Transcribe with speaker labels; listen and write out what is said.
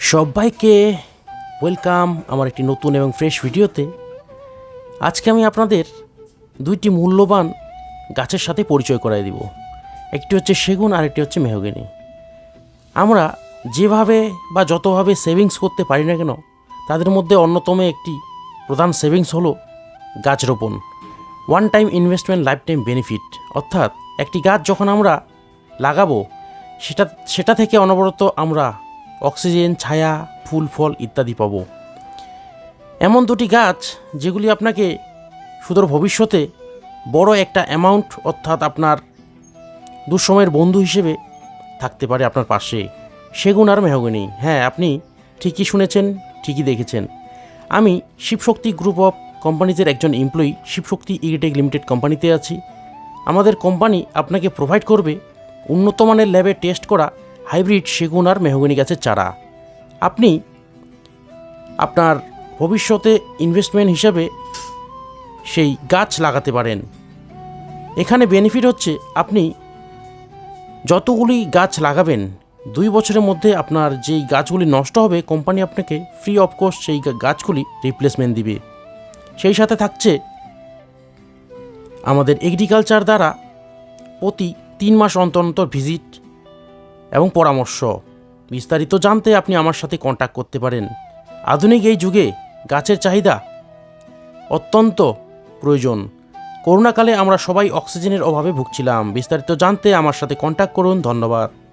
Speaker 1: সবাইকে ওয়েলকাম আমার একটি নতুন এবং ফ্রেশ ভিডিওতে। আজকে আমি আপনাদের দুইটি মূল্যবান গাছের সাথে পরিচয় করাই দিব। একটি হচ্ছে সেগুন আর একটি হচ্ছে মেহগিনি। আমরা যেভাবে বা যতভাবে সেভিংস করতে পারি না কেন, তাদের মধ্যে অন্যতম একটি প্রধান সেভিংস হলো গাছ রোপণ। One time investment life time benefit অর্থাৎ একটি গাছ যখন আমরা লাগাবো, সেটা সেটা থেকে অনবরত আমরা অক্সিজেন, ছায়া, ফুল, ফল ইত্যাদি পাবো। এমন দুটি গাছ যেগুলি আপনাকে সুদূর ভবিষ্যতে বড় একটা অ্যামাউন্ট অর্থাৎ আপনার দুঃসময়ের বন্ধু হিসেবে থাকতে পারে আপনার পাশে। সেগুন আর মেহগনি। হ্যাঁ আপনি ঠিকই শুনেছেন, ঠিকই দেখেছেন। আমি শিবশক্তি গ্রুপ অফ কোম্পানিজের একজন এমপ্লয়ি শিবশক্তি ইগেটেক লিমিটেড কোম্পানিতে আছি। আমাদের কোম্পানি আপনাকে প্রোভাইড করবে উন্নত মানের ল্যাবে টেস্ট করা হাইব্রিড সেগুন আর মেহগনি গাছের চারা। আপনি আপনার ভবিষ্যতে ইনভেস্টমেন্ট হিসাবে সেই গাছ লাগাতে পারেন। এখানে বেনিফিট হচ্ছে আপনি যতগুলি গাছ লাগাবেন, দুই বছরের মধ্যে আপনার যেই গাছগুলি নষ্ট হবে কোম্পানি আপনাকে ফ্রি অফ কোর্স সেই গাছগুলি রিপ্লেসমেন্ট দিবে। সেই সাথে থাকছে আমাদের এগ্রিকালচার দ্বারা প্রতি তিন মাস অন্তর অন্তর ভিজিট এবং পরামর্শ। বিস্তারিত জানতে আপনি আমার সাথে কন্ট্যাক্ট করতে পারেন। আধুনিক এই যুগে গাছের চাহিদা অত্যন্ত প্রয়োজন। করোনাকালে আমরা সবাই অক্সিজেনের অভাবে ভুগছিলাম। বিস্তারিত জানতে আমার সাথে কন্ট্যাক্ট করুন। ধন্যবাদ।